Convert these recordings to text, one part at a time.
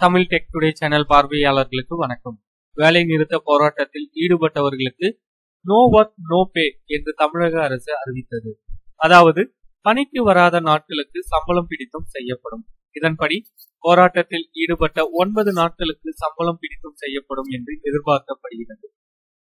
Tamil tech today channel பார்வையாளர்களுக்கு வணக்கம். வேலை நிறுத்த போராட்டத்தில் ஈடுபட்டவர்களுக்கு நோ ஒர்க் நோ பே என்று தமிழக அரசு அறிவித்தது. அதாவது பணிக்கு வராத நாட்களுக்கு சம்பளம் பிடித்தும் செய்யப்படும். இதன்படி போராட்டத்தில் ஈடுபட்ட ஒன்பது நாட்களுக்கு சம்பளம் பிடித்தும் செய்யப்படும் என்று எதிர்பார்க்கப்படுகிறது.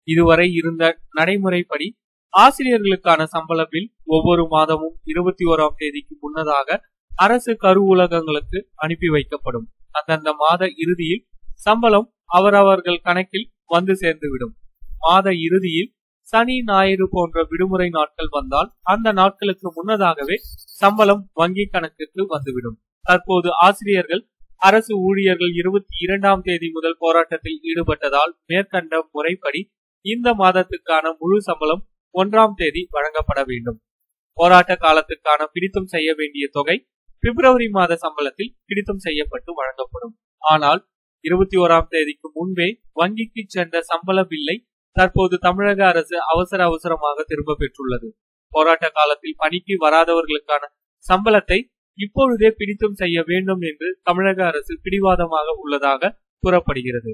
இதுவரை இருந்த நடைமுறைப்படி ஆசிரியர்களுக்கான சம்பள பில் ஒவ்வொரு மாதமும் இருபத்தி ஓராம் தேதிக்கு முன்னதாக அரசு கருவூலகங்களுக்கு அனுப்பி வைக்கப்படும். அந்தந்த மாத இறுதியில் சம்பளம் அவரவர்கள் கணக்கில் வந்து சேர்ந்துவிடும். மாத இறுதியில் சனி ஞாயிறு போன்ற விடுமுறை நாட்கள் வந்தால் அந்த நாட்களுக்கு முன்னதாகவே சம்பளம் வங்கி கணக்கிற்கு வந்துவிடும். தற்போது ஆசிரியர்கள் அரசு ஊழியர்கள் இருபத்தி இரண்டாம் தேதி முதல் போராட்டத்தில் ஈடுபட்டதால் மேற்கண்ட முறைப்படி இந்த மாதத்துக்கான முழு சம்பளம் ஒன்றாம் தேதி வழங்கப்பட வேண்டும். போராட்ட காலத்துக்கான பிடித்தம் செய்ய வேண்டிய தொகை பிப்ரவரி மாத சம்பளத்தில் பிடித்தம் செய்யப்பட்டு வழங்கப்படும். ஆனால் இருபத்தி ஓராம் தேதிக்கு முன்பே வங்கிக்கு சென்ற சம்பள பில்லை தற்போது தமிழக அரசு அவசர அவசரமாக திரும்ப பெற்றுள்ளது. போராட்ட காலத்தில் பணிக்கு வராதவர்களுக்கான சம்பளத்தை இப்பொழுதே பிடித்தம் செய்ய வேண்டும் என்று தமிழக அரசு பிடிவாதமாக உள்ளதாக கூறப்படுகிறது.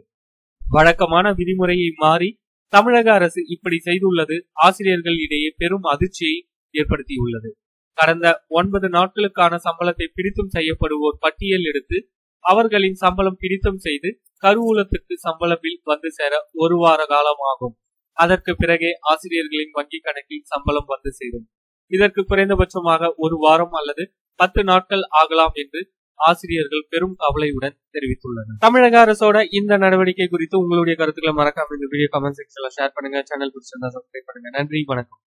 வழக்கமான விதிமுறையை மாறி தமிழக அரசு இப்படி செய்துள்ளது ஆசிரியர்கள் இடையே பெரும் அதிர்ச்சியை ஏற்படுத்தியுள்ளது. கடந்த ஒன்பது நாட்களுக்கான சம்பளத்தை பிடித்தம் செய்யப்படுவோர் பட்டியல் எடுத்து அவர்களின் சம்பளம் பிடித்தம் செய்து கருவூலத்திற்கு சம்பள பில் வந்து சேர ஒரு வார காலம் ஆகும் அதற்கு பிறகே ஆசிரியர்களின் வங்கி கணக்கில் சம்பளம் வந்து சேரும். இதற்கு குறைந்தபட்சமாக ஒரு வாரம் அல்லது பத்து நாட்கள் ஆகலாம் என்று ஆசிரியர்கள் பெரும் கவலையுடன் தெரிவித்துள்ளனர். தமிழக அரசோட இந்த நடவடிக்கை குறித்து உங்களுடைய கருத்துக்களை மறக்காம இந்த வீடியோ கமெண்ட் செக்ஷன்ல ஷேர் பண்ணுங்க. சேனல் பிடிச்சிருந்தா சப்ஸ்கிரைப் பண்ணுங்க. நன்றி. வணக்கம்.